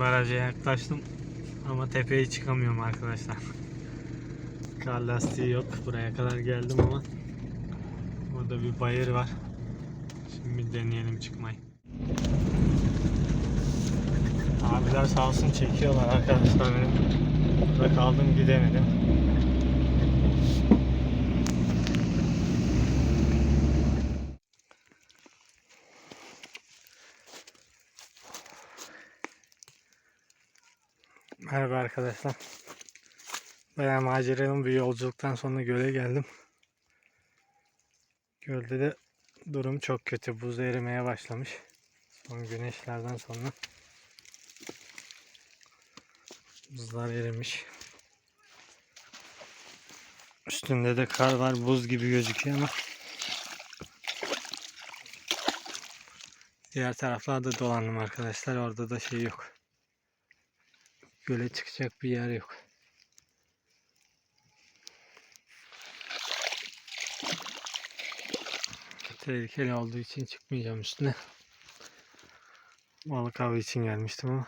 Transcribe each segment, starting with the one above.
Baraja yaklaştım ama tepeye çıkamıyorum arkadaşlar. Kar lastiği yok. Buraya kadar geldim ama burada bir bayır var. Şimdi deneyelim çıkmayı. Abiler sağ olsun çekiyorlar arkadaşlar benim. Burada kaldım gidemedim. Merhaba arkadaşlar. Bayağı maceralı bir yolculuktan sonra göle geldim. Gölde de durum çok kötü. Buz erimeye başlamış. Son güneşlerden sonra buzlar erimiş. Üstünde de kar var. Buz gibi gözüküyor ama diğer taraflarda dolandım arkadaşlar. Orada da şey yok. Göle çıkacak bir yer yok. Tehlikeli olduğu için çıkmayacağım üstüne. Balık avı için gelmiştim ama.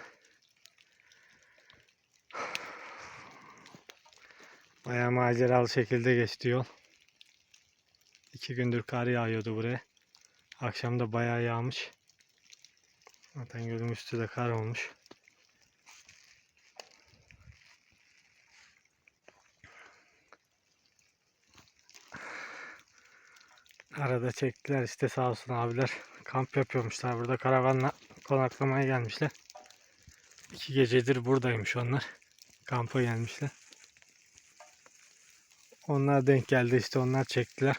Bayağı maceralı şekilde geçti yol. İki gündür kar yağıyordu buraya. Akşam da bayağı yağmış. Zaten gölün üstü de kar olmuş. Arada çektiler işte sağ olsun abiler. Kamp yapıyormuşlar burada karavanla konaklamaya gelmişler. İki gecedir buradaymış onlar. Kampa gelmişler. Onlar denk geldi işte onlar çektiler.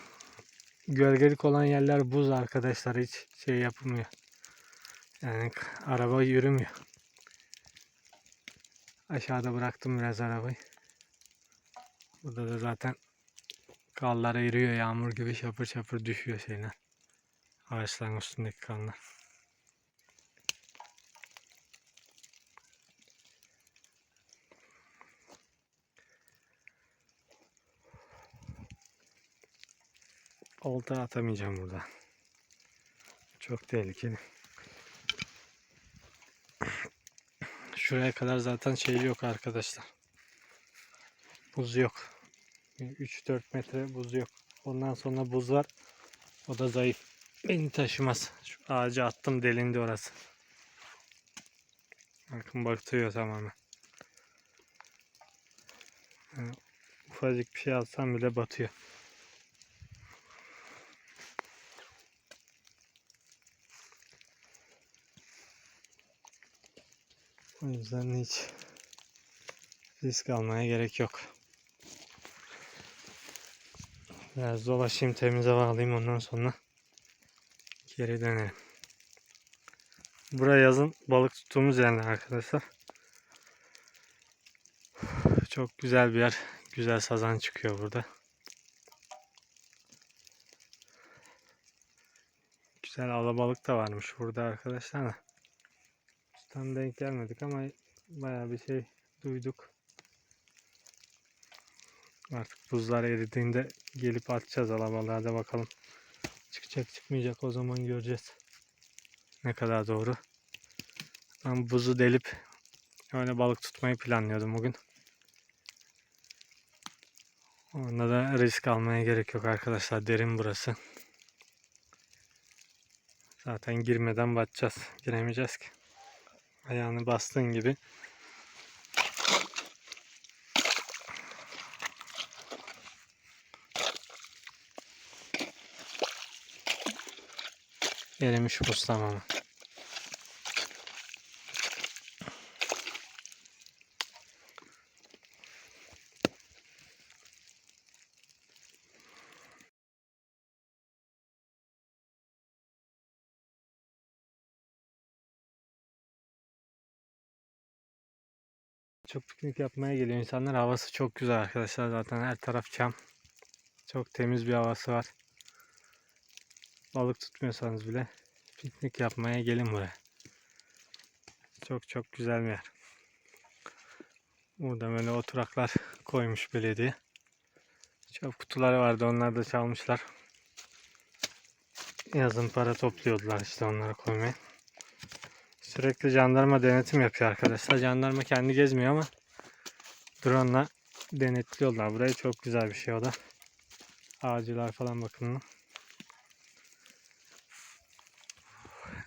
Gölgelik olan yerler buz arkadaşlar hiç şey yapılmıyor. Yani araba yürümüyor. Aşağıda bıraktım biraz arabayı. Burada da zaten Karlar eriyor yağmur gibi şapır şapır düşüyor şeyler. Ağaçların üstündeki karlar. Olta atamayacağım burada. Çok tehlikeli. Şuraya kadar zaten şey yok arkadaşlar. Buz yok. 3-4 metre buz yok. Ondan sonra buz var. O da zayıf. Beni taşımaz. Şu ağacı attım delindi orası. Bakın batıyor tamamen. Ufacık bir şey alsam bile batıyor. O yüzden hiç risk almaya gerek yok. Biraz dolaşayım temiz hava ondan sonra geri dönerim. Buraya yazın balık tuttuğumuz yerler arkadaşlar. Çok güzel bir yer. Güzel sazan çıkıyor burada. Güzel alabalık da varmış burada arkadaşlar da. Tam denk gelmedik ama bayağı bir şey duyduk. Artık buzlar eridiğinde gelip atacağız alabalığa bakalım. Çıkacak çıkmayacak o zaman göreceğiz. Ne kadar doğru. Ben buzu delip öyle balık tutmayı planlıyordum bugün. Onda da risk almaya gerek yok arkadaşlar. Derin burası. Zaten girmeden batacağız. Giremeyeceğiz ki. Ayağını bastığın gibi erimiş buz tamamen. Çok piknik yapmaya geliyor insanlar. Havası çok güzel arkadaşlar. Zaten her taraf çam. Çok temiz bir havası var. Balık tutmuyorsanız bile piknik yapmaya gelin buraya. Çok çok güzel bir yer. Burada böyle oturaklar koymuş belediye. Çöp kutuları vardı. Onlar da çalmışlar. Yazın para topluyordular işte onlara koymaya. Sürekli jandarma denetim yapıyor arkadaşlar. Jandarma kendi gezmiyor ama drone'la denetliyorlar. Burayı çok güzel bir şey o da. Ağacılar falan bakımlı.